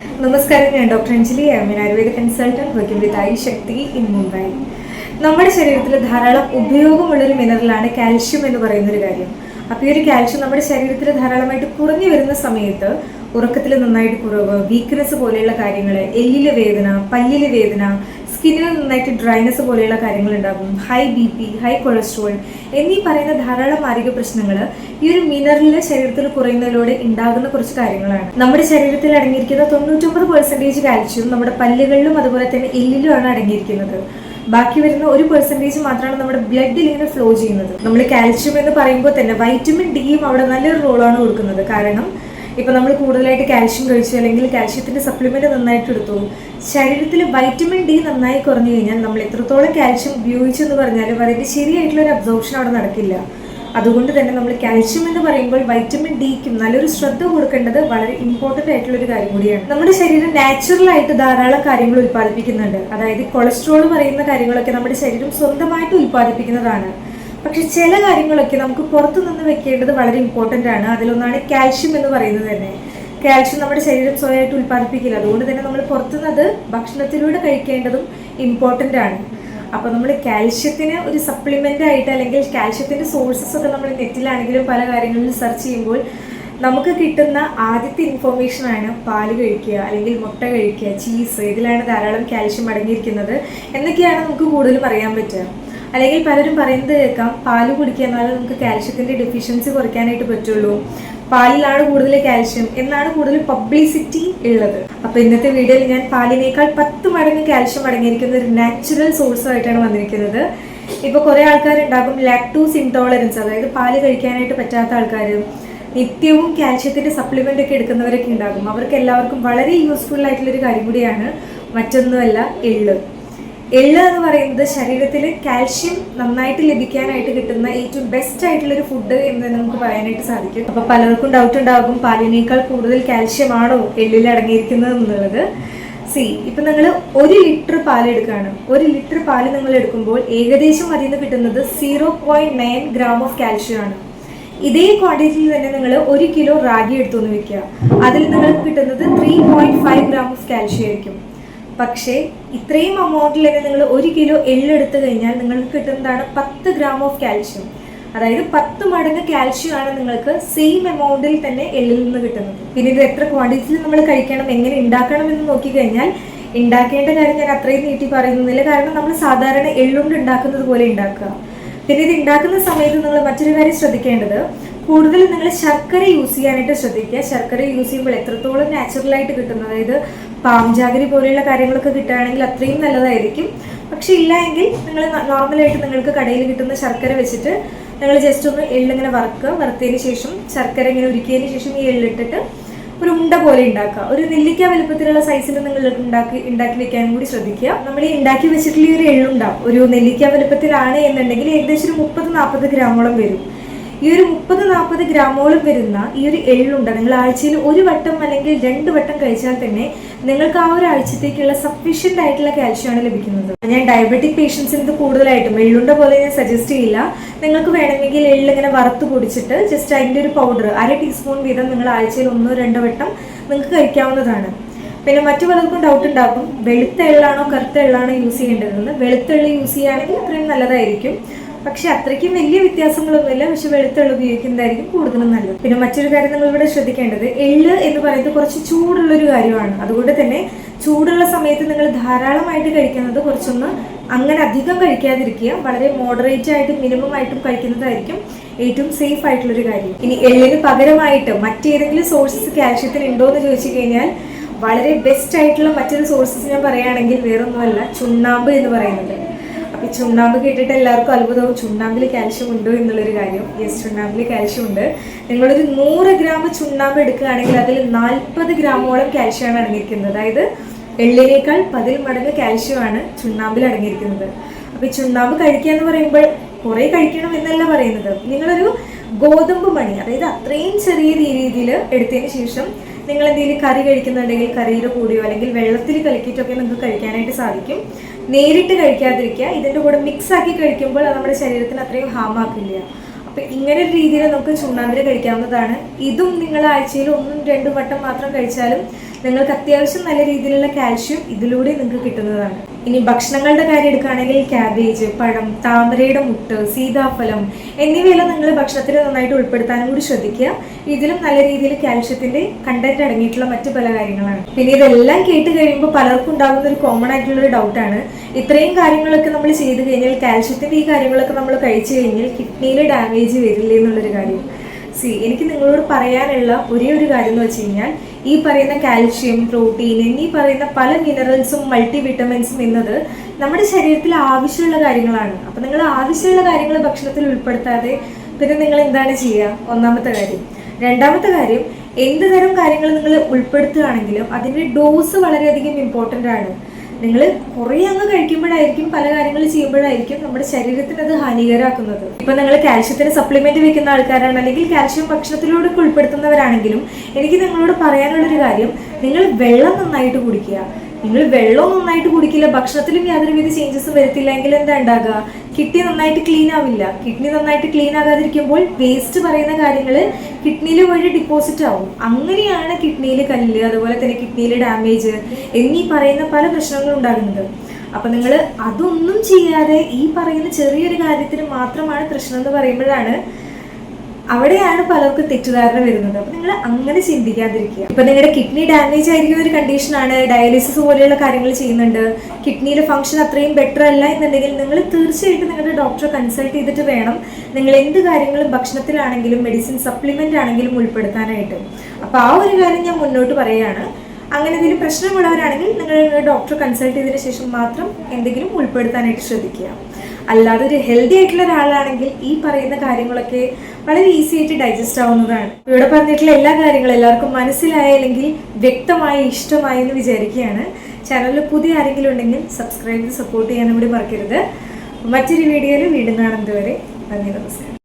നമസ്കാരം ഞാൻ doctor Anjali I Ayurveda consultant working with I Shakti in Mumbai. നമ്മുടെ ശരീരത്തിൽ ധാരാളം ഉപയോഗമുള്ളൊരു മിനറലാണ് കാൽഷ്യം എന്ന് പറയുന്ന ഒരു കാര്യം. അപ്പോൾ ഈ ഒരു കാൽഷ്യം നമ്മുടെ ശരീരത്തിൽ ധാരാളമായിട്ട് കുറഞ്ഞു വരുന്ന സമയത്ത് ഉറക്കത്തിൽ നന്നായിട്ട് കുറവ് വീക്ക്നെസ് പോലെയുള്ള കാര്യങ്ങൾ എല്ലിലെ വേദന പല്ലിലെ വേദന സ്കിന്നിൽ നന്നായിട്ട് ഡ്രൈനെസ് പോലെയുള്ള കാര്യങ്ങൾ ഉണ്ടാകും high B P high cholesterol എന്നീ പറയുന്ന ധാരാളം ആരോഗ്യ പ്രശ്നങ്ങൾ ഈ ഒരു മിനറലിൽ ശരീരത്തിൽ കുറയുന്നതിലൂടെ ഉണ്ടാകുന്ന കുറച്ച് കാര്യങ്ങളാണ്. നമ്മുടെ ശരീരത്തിൽ അടങ്ങിയിരിക്കുന്ന തൊണ്ണൂറ്റൊമ്പത് പെർസെന്റേജ് കാൽഷ്യം നമ്മുടെ പല്ലുകളിലും അതുപോലെ തന്നെ എല്ലിലുമാണ് അടങ്ങിയിരിക്കുന്നത്. ബാക്കി വരുന്ന ഒരു പെർസെന്റേജ് മാത്രമാണ് നമ്മുടെ ബ്ലഡിൽ ഇങ്ങനെ ഫ്ലോ ചെയ്യുന്നത്. നമ്മൾ കാൽഷ്യം എന്ന് പറയുമ്പോൾ തന്നെ വൈറ്റമിൻ ഡിയും അവിടെ നല്ലൊരു റോളാണ് കൊടുക്കുന്നത്. കാരണം ഇപ്പൊ നമ്മൾ കൂടുതലായിട്ട് കാൽഷ്യം കഴിച്ചു അല്ലെങ്കിൽ കാൽഷ്യത്തിന്റെ സപ്ലിമെന്റ് നന്നായിട്ട് എടുത്തു. ശരീരത്തിൽ വൈറ്റമിൻ ഡി നന്നായി കുറഞ്ഞു കഴിഞ്ഞാൽ നമ്മൾ എത്രത്തോളം കാൽഷ്യം ഉപയോഗിച്ചു എന്ന് പറഞ്ഞാലും അതിന്റെ ശരിയായിട്ടുള്ള ഒരു അബ്സോർപ്ഷൻ അവിടെ നടക്കില്ല. അതുകൊണ്ട് തന്നെ നമ്മൾ കാൽഷ്യം എന്ന് പറയുമ്പോൾ വൈറ്റമിൻ ഡിക്കും നല്ലൊരു ശ്രദ്ധ കൊടുക്കേണ്ടത് വളരെ ഇമ്പോർട്ടന്റ് ആയിട്ടുള്ള ഒരു കാര്യം കൂടിയാണ്. നമ്മുടെ ശരീരം നാച്ചുറൽ ആയിട്ട് ധാരാളം കാര്യങ്ങൾ ഉൽപ്പാദിപ്പിക്കുന്നുണ്ട്. അതായത് കൊളസ്ട്രോൾ പറയുന്ന കാര്യങ്ങളൊക്കെ നമ്മുടെ ശരീരം സ്വന്തമായിട്ട് ഉൽപ്പാദിപ്പിക്കുന്നതാണ്. പക്ഷെ ചില കാര്യങ്ങളൊക്കെ നമുക്ക് പുറത്തു നിന്ന് വെക്കേണ്ടത് വളരെ ഇമ്പോർട്ടന്റ് ആണ്. അതിലൊന്നാണ് കാൽഷ്യം എന്ന് പറയുന്നത് തന്നെ. കാൽഷ്യം നമ്മുടെ ശരീരം സ്വയമായിട്ട് ഉൽപ്പാദിപ്പിക്കില്ല. അതുകൊണ്ട് തന്നെ നമ്മൾ പുറത്തുനിന്ന് അത് ഭക്ഷണത്തിലൂടെ കഴിക്കേണ്ടതും ഇമ്പോർട്ടന്റ് ആണ്. അപ്പോൾ നമ്മൾ കാൽഷ്യത്തിന് ഒരു സപ്ലിമെന്റ് ആയിട്ട് അല്ലെങ്കിൽ കാൽഷ്യത്തിന്റെ സോഴ്സസ് ഒക്കെ നമ്മൾ നെറ്റിലാണെങ്കിലും പല കാര്യങ്ങളിലും സെർച്ച് ചെയ്യുമ്പോൾ നമുക്ക് കിട്ടുന്ന ആദ്യത്തെ ഇൻഫോർമേഷൻ ആണ് പാൽ കഴിക്കുക അല്ലെങ്കിൽ മുട്ട കഴിക്കുക ചീസ് ഇതിലാണ് ധാരാളം കാൽഷ്യം അടങ്ങിയിരിക്കുന്നത്. എന്നൊക്കെയാണ് നമുക്ക് കൂടുതലും അറിയാൻ പറ്റുക. അല്ലെങ്കിൽ പലരും പറയുന്നത് കേൾക്കാം പാൽ കുടിക്കുക എന്നാലും നമുക്ക് കാൽഷ്യത്തിന്റെ ഡെഫിഷ്യൻസി കുറയ്ക്കാനായിട്ട് പറ്റുള്ളൂ. പാലിലാണ് കൂടുതൽ കാൽഷ്യം എന്നാണ് കൂടുതൽ പബ്ലിസിറ്റി ഉള്ളത്. അപ്പൊ ഇന്നത്തെ വീഡിയോയിൽ ഞാൻ പാലിനേക്കാൾ പത്ത് മടങ്ങ് കാൽഷ്യം അടങ്ങിയിരിക്കുന്ന ഒരു നാച്ചുറൽ സോഴ്സ് ആയിട്ടാണ് വന്നിരിക്കുന്നത്. ഇപ്പൊ കുറെ ആൾക്കാരുണ്ടാകും ലാക്ടോസ് ഇൻടോളറൻസ് അതായത് പാൽ കഴിക്കാനായിട്ട് പറ്റാത്ത ആൾക്കാർ നിത്യവും കാൽഷ്യത്തിന്റെ സപ്ലിമെന്റ് ഒക്കെ എടുക്കുന്നവരൊക്കെ ഉണ്ടാകും. അവർക്ക് എല്ലാവർക്കും വളരെ യൂസ്ഫുൾ ആയിട്ടുള്ള ഒരു കാര്യം കൂടിയാണ് മറ്റൊന്നുമല്ല എള്ള്. എള്ള് എന്ന് പറയുന്നത് ശരീരത്തിൽ കാൽഷ്യം നന്നായിട്ട് ലഭിക്കാനായിട്ട് കിട്ടുന്ന ഏറ്റവും ബെസ്റ്റ് ആയിട്ടുള്ള ഒരു ഫുഡ് എന്ന് നമുക്ക് പറയാനായിട്ട് സാധിക്കും. അപ്പൊ പലർക്കും ഡൗട്ട് ഉണ്ടാകും പാലിനേക്കാൾ കൂടുതൽ കാൽഷ്യം ആണോ എള്ളിൽ അടങ്ങിയിരിക്കുന്നത് എന്നുള്ളത്. സി ഇപ്പൊ നിങ്ങൾ ഒരു ലിറ്റർ പാൽ എടുക്കുകയാണ്. ഒരു ലിറ്റർ പാൽ നിങ്ങൾ എടുക്കുമ്പോൾ ഏകദേശം അതിൽ നിന്ന് കിട്ടുന്നത് zero point nine gram of calcium ആണ്. ഇതേ ക്വാണ്ടിറ്റിയിൽ തന്നെ നിങ്ങൾ ഒരു കിലോ റാഗി എടുത്തു വെക്കുക. അതിൽ നിങ്ങൾക്ക് കിട്ടുന്നത് three point five gram of calcium ആയിരിക്കും. പക്ഷേ ഇത്രയും അമൗണ്ടിൽ തന്നെ നിങ്ങൾ ഒരു കിലോ എള്ളെടുത്ത് കഴിഞ്ഞാൽ നിങ്ങൾക്ക് കിട്ടുന്നതാണ് പത്ത് ഗ്രാം ഓഫ് കാൽഷ്യം അതായത് പത്ത് മടങ്ങ് കാൽഷ്യം ആണ് നിങ്ങൾക്ക് സെയിം എമൗണ്ടിൽ തന്നെ എള്ളിൽ നിന്ന് കിട്ടുന്നത്. പിന്നെ ഇത് എത്ര ക്വാണ്ടിറ്റിയിൽ നമ്മൾ കഴിക്കണം എങ്ങനെ ഉണ്ടാക്കണം എന്ന് നോക്കിക്കഴിഞ്ഞാൽ ഉണ്ടാക്കേണ്ട കാര്യം ഞാൻ അത്രയും നീട്ടി പറയുന്നില്ല കാരണം നമ്മൾ സാധാരണ എള്ളുകൊണ്ട് ഉണ്ടാക്കുന്നത് പോലെ ഉണ്ടാക്കുക പിന്നെ ഇത് ഉണ്ടാക്കുന്ന സമയത്ത് നിങ്ങൾ മറ്റൊരു കാര്യം ശ്രദ്ധിക്കേണ്ടത് കൂടുതൽ നിങ്ങൾ ശർക്കര യൂസ് ചെയ്യാനായിട്ട് ശ്രദ്ധിക്കുക. ശർക്കര യൂസ് ചെയ്യുമ്പോൾ എത്രത്തോളം നാച്ചുറൽ ആയിട്ട് കിട്ടുന്നത്? അതായത് പാംജാഗരി പോലെയുള്ള കാര്യങ്ങളൊക്കെ കിട്ടുകയാണെങ്കിൽ അത്രയും നല്ലതായിരിക്കും. പക്ഷെ ഇല്ല എങ്കിൽ നിങ്ങൾ നോർമലായിട്ട് നിങ്ങൾക്ക് കടയിൽ കിട്ടുന്ന ശർക്കര വെച്ചിട്ട് നിങ്ങൾ ജസ്റ്റ് ഒന്ന് എള്ളിങ്ങനെ വറുക്കുക. വറുത്തതിന് ശേഷം ശർക്കര ഇങ്ങനെ ഉരുക്കിയതിന് ശേഷം ഈ എള്ളിട്ടിട്ട് ഒരു ഉണ്ട പോലെ ഉണ്ടാക്കുക ഒരു നെല്ലിക്ക വലുപ്പത്തിലുള്ള സൈസിൽ നിങ്ങൾ ഉണ്ടാക്കി ഉണ്ടാക്കി വെക്കാനും കൂടി ശ്രദ്ധിക്കുക. നമ്മൾ ഈ ഉണ്ടാക്കി വെച്ചിട്ടുള്ള ഒരു എള്ളുണ്ടാവും. ഒരു നെല്ലിക്ക വലുപ്പത്തിലാണ് എന്നുണ്ടെങ്കിൽ ഏകദേശം ഒരു മുപ്പത് നാൽപ്പത് ഗ്രാമോളം വരും. ഈ ഒരു മുപ്പത് നാൽപ്പത് ഗ്രാമോളം വരുന്ന ഈ ഒരു എള്ളുണ്ട. നിങ്ങൾ ആഴ്ചയിൽ ഒരു വട്ടം അല്ലെങ്കിൽ രണ്ട് വട്ടം കഴിച്ചാൽ തന്നെ നിങ്ങൾക്ക് ആ ഒരു ആഴ്ചത്തേക്കുള്ള സഫീഷ്യന്റ് ആയിട്ടുള്ള കാൽഷ്യമാണ് ലഭിക്കുന്നത്. ഞാൻ ഡയബറ്റിക് പേഷ്യൻസിന് ഇത് കൂടുതലായിട്ടും എള്ളുണ്ട പോലെ ഞാൻ സജസ്റ്റ് ചെയ്യില്ല. നിങ്ങൾക്ക് വേണമെങ്കിൽ എള്ളിങ്ങനെ വറുത്ത് പൊടിച്ചിട്ട് ജസ്റ്റ് അതിന്റെ ഒരു പൗഡർ അര ടീസ്പൂൺ വീതം നിങ്ങൾ ആഴ്ചയിൽ ഒന്നോ രണ്ടോ വട്ടം നിങ്ങൾക്ക് കഴിക്കാവുന്നതാണ്. പിന്നെ മറ്റു പലർക്കും ഡൗട്ട് ഉണ്ടാകും. വെളുത്ത എള്ളാണോ കറുത്ത എള്ളാണോ യൂസ് ചെയ്യേണ്ടതെന്ന്. വെളുത്ത എള്ള് യൂസ് ചെയ്യുകയാണെങ്കിൽ അത്രയും നല്ലതായിരിക്കും. പക്ഷെ അത്രയ്ക്കും വലിയ വ്യത്യാസങ്ങളൊന്നുമില്ല പക്ഷെ വെളുത്തുള്ള ഉപയോഗിക്കുന്നതായിരിക്കും കൂടുതലും നല്ലത്. പിന്നെ മറ്റൊരു കാര്യം നിങ്ങൾ ഇവിടെ ശ്രദ്ധിക്കേണ്ടത് എള്ള് എന്ന് പറയുന്നത് കുറച്ച് ചൂടുള്ള ഒരു കാര്യമാണ്. അതുകൊണ്ട് തന്നെ ചൂടുള്ള സമയത്ത് നിങ്ങൾ ധാരാളമായിട്ട് കഴിക്കുന്നത് കുറച്ചൊന്ന് അങ്ങനെ അധികം കഴിക്കാതിരിക്കുക വളരെ മോഡറേറ്റ് ആയിട്ട് മിനിമം ആയിട്ടും കഴിക്കുന്നതായിരിക്കും ഏറ്റവും സേഫ് ആയിട്ടുള്ള ഒരു കാര്യം. ഇനി എള്ളിന് പകരമായിട്ട് മറ്റേതെങ്കിലും സോഴ്സസ് കാൽഷ്യത്തിന് ഉണ്ടോ എന്ന് ചോദിച്ചു കഴിഞ്ഞാൽ വളരെ ബെസ്റ്റ് ആയിട്ടുള്ള മറ്റൊരു സോഴ്സസ് ഞാൻ പറയുകയാണെങ്കിൽ വേറൊന്നുമല്ല ചുണ്ണാമ്പ് എന്ന് പറയുന്നത്. ഈ ചുണ്ണാമ്പ് കേട്ടിട്ട് എല്ലാവർക്കും അത്ഭുതവും. ചുണ്ണാമ്പിൽ കാൽഷ്യം ഉണ്ടോ എന്നുള്ളൊരു കാര്യം. യെസ് ചുണ്ണാമ്പിൽ കാൽഷ്യം ഉണ്ട്. നിങ്ങളൊരു നൂറ് ഗ്രാം ചുണ്ണാമ്പ് എടുക്കുകയാണെങ്കിൽ അതിൽ നാൽപ്പത് ഗ്രാമോളം കാൽഷ്യമാണ് അടങ്ങിയിരിക്കുന്നത്. അതായത് എള്ളിനേക്കാൾ പതിൽ മടങ്ങ് കാൽഷ്യമാണ് ചുണ്ണാമ്പിൽ അടങ്ങിയിരിക്കുന്നത്. അപ്പൊ ഈ ചുണ്ണാമ്പ് കഴിക്കുക എന്ന് പറയുമ്പോൾ കുറെ കഴിക്കണം എന്നല്ല പറയുന്നത്. നിങ്ങളൊരു ഗോതമ്പ് മണി അതായത് അത്രയും ചെറിയ രീതിയിൽ എടുത്തതിന് ശേഷം നിങ്ങൾ എന്തെങ്കിലും കറി കഴിക്കുന്നുണ്ടെങ്കിൽ കറിയുടെ കൂടിയോ അല്ലെങ്കിൽ വെള്ളത്തിൽ കലക്കിയിട്ടൊക്കെ നിങ്ങൾക്ക് കഴിക്കാനായിട്ട് സാധിക്കും. നേരിട്ട് കഴിക്കാതിരിക്കുക ഇതിന്റെ കൂടെ മിക്സ് ആക്കി കഴിക്കുമ്പോൾ അത് നമ്മുടെ ശരീരത്തിന് അത്രയും ഹാം ആക്കില്ല. അപ്പൊ ഇങ്ങനെ ഒരു രീതിയിൽ നമുക്ക് ചുണ്ണാമ്പിൽ കഴിക്കാവുന്നതാണ്. ഇതും നിങ്ങൾ ആഴ്ചയിൽ ഒന്നും രണ്ടും വട്ടം മാത്രം കഴിച്ചാലും നിങ്ങൾക്ക് അത്യാവശ്യം നല്ല രീതിയിലുള്ള കാൽഷ്യം ഇതിലൂടെ നിങ്ങൾക്ക് കിട്ടുന്നതാണ്. ഇനി ഭക്ഷണങ്ങളുടെ കാര്യം എടുക്കുകയാണെങ്കിൽ ക്യാബേജ് പഴം താമരയുടെ മുട്ട് സീതാഫലം എന്നിവയെല്ലാം നിങ്ങൾ ഭക്ഷണത്തിൽ നന്നായിട്ട് ഉൾപ്പെടുത്താനും കൂടി ശ്രദ്ധിക്കുക. ഇതിലും നല്ല രീതിയിൽ കാൽഷ്യത്തിന്റെ കണ്ടന്റ് അടങ്ങിയിട്ടുള്ള മറ്റു പല കാര്യങ്ങളാണ്. പിന്നെ ഇതെല്ലാം കേട്ട് കഴിയുമ്പോൾ പലർക്കും ഉണ്ടാകുന്ന ഒരു കോമൺ ആയിട്ടുള്ള ഒരു ഡൗട്ടാണ് ഇത്രയും കാര്യങ്ങളൊക്കെ നമ്മൾ ചെയ്തു കഴിഞ്ഞാൽ കാൽഷ്യത്തിന്റെ ഈ കാര്യങ്ങളൊക്കെ നമ്മൾ കഴിച്ചു കഴിഞ്ഞാൽ കിഡ്നിയിൽ ഡാമേജ് വരില്ലേ എന്നുള്ളൊരു കാര്യം. സി എനിക്ക് നിങ്ങളോട് പറയാനുള്ള ഒരേ ഒരു കാര്യം എന്ന് വെച്ച് കഴിഞ്ഞാൽ ഈ പറയുന്ന കാൽഷ്യം പ്രോട്ടീൻ എന്നീ പറയുന്ന പല മിനറൽസും മൾട്ടി വിറ്റമിൻസും എന്നത് നമ്മുടെ ശരീരത്തിൽ ആവശ്യമുള്ള കാര്യങ്ങളാണ്. അപ്പം നിങ്ങൾ ആവശ്യമുള്ള കാര്യങ്ങൾ ഭക്ഷണത്തിൽ ഉൾപ്പെടുത്താതെ പിന്നെ നിങ്ങൾ എന്താണ് ചെയ്യുക? ഒന്നാമത്തെ കാര്യം. രണ്ടാമത്തെ കാര്യം എന്ത് തരം കാര്യങ്ങൾ നിങ്ങൾ ഉൾപ്പെടുത്തുകയാണെങ്കിലും അതിന്റെ ഡോസ് വളരെയധികം ഇമ്പോർട്ടന്റ് ആണ്. നിങ്ങൾ കുറേ അങ്ങ് കഴിക്കുമ്പോഴായിരിക്കും പല കാര്യങ്ങൾ ചെയ്യുമ്പോഴായിരിക്കും നമ്മുടെ ശരീരത്തിന് അത് ഹാനികരമാക്കുന്നത്. ഇപ്പം നിങ്ങൾ കാൽഷ്യത്തിന് സപ്ലിമെന്റ് വെക്കുന്ന ആൾക്കാരാണ് അല്ലെങ്കിൽ കാൽഷ്യം ഭക്ഷണത്തിലൂടെ ഉൾപ്പെടുത്തുന്നവരാണെങ്കിലും എനിക്ക് നിങ്ങളോട് പറയാനുള്ളൊരു കാര്യം നിങ്ങൾ വെള്ളം നന്നായിട്ട് കുടിക്കുക. നിങ്ങൾ വെള്ളം നന്നായിട്ട് കുടിക്കില്ല ഭക്ഷണത്തിലും യാതൊരുവിധ ചേഞ്ചസും വരുത്തില്ല എങ്കിൽ എന്താ ഉണ്ടാകുക? കിഡ്നി നന്നായിട്ട് ക്ലീൻ ആവില്ല. കിഡ്നി നന്നായിട്ട് ക്ലീൻ ആകാതിരിക്കുമ്പോൾ വേസ്റ്റ് പറയുന്ന കാര്യങ്ങൾ കിഡ്നിയിൽ വഴി ഡിപ്പോസിറ്റ് ആവും. അങ്ങനെയാണ് കിഡ്നിയിൽ കല്ല് അതുപോലെ തന്നെ കിഡ്നിയിൽ ഡാമേജ് എന്നീ പറയുന്ന പല പ്രശ്നങ്ങളും ഉണ്ടാകുന്നത്. അപ്പൊ നിങ്ങൾ അതൊന്നും ചെയ്യാതെ ഈ പറയുന്ന ചെറിയൊരു കാര്യത്തിന് മാത്രമാണ് പ്രശ്നം എന്ന് പറയുമ്പോഴാണ് അവിടെയാണ് പലർക്കും തെറ്റിദ്ധാരണ വരുന്നത്. അപ്പൊ നിങ്ങൾ അങ്ങനെ ചിന്തിക്കാതിരിക്കുക. ഇപ്പൊ നിങ്ങളുടെ കിഡ്നി ഡാമേജ് ആയിരിക്കുന്ന ഒരു കണ്ടീഷനാണ് ഡയാലിസിസ് പോലെയുള്ള കാര്യങ്ങൾ ചെയ്യുന്നുണ്ട്. കിഡ്നിയിലെ ഫംഗ്ഷൻ അത്രയും ബെറ്റർ അല്ല എന്നുണ്ടെങ്കിൽ നിങ്ങൾ തീർച്ചയായിട്ടും നിങ്ങളുടെ ഡോക്ടറെ കൺസൾട്ട് ചെയ്തിട്ട് വേണം നിങ്ങൾ എന്ത് കാര്യങ്ങളും ഭക്ഷണത്തിലാണെങ്കിലും മെഡിസിൻ സപ്ലിമെന്റ് ആണെങ്കിലും ഉൾപ്പെടുത്താനായിട്ട്. അപ്പൊ ആ ഒരു കാര്യം ഞാൻ മുന്നോട്ട് പറയുകയാണ്. അങ്ങനെ എന്തെങ്കിലും പ്രശ്നമുള്ളവരാണെങ്കിൽ നിങ്ങൾ ഡോക്ടറെ കൺസൾട്ട് ചെയ്തതിന് ശേഷം മാത്രം എന്തെങ്കിലും ഉൾപ്പെടുത്താനായിട്ട് ശ്രദ്ധിക്കുക. അല്ലാതെ ഒരു ഹെൽത്തി ആയിട്ടുള്ള ഒരാളാണെങ്കിൽ ഈ പറയുന്ന കാര്യങ്ങളൊക്കെ വളരെ ഈസി ആയിട്ട് ഡൈജസ്റ്റ് ആവുന്നതാണ്. ഇവിടെ പറഞ്ഞിട്ടുള്ള എല്ലാ കാര്യങ്ങളും എല്ലാവർക്കും മനസ്സിലായല്ലെങ്കിൽ വ്യക്തമായി ഇഷ്ടമായി എന്ന് വിചാരിക്കുകയാണ്. ചാനലിൽ പുതിയ ആരെങ്കിലും ഉണ്ടെങ്കിൽ സബ്സ്ക്രൈബ് ചെയ്ത് സപ്പോർട്ട് ചെയ്യാനും കൂടി മറക്കരുത്. മറ്റൊരു വീഡിയോയിൽ വീണ്ടും കാണുന്നതുവരെ നന്ദി നമസ്കാരം.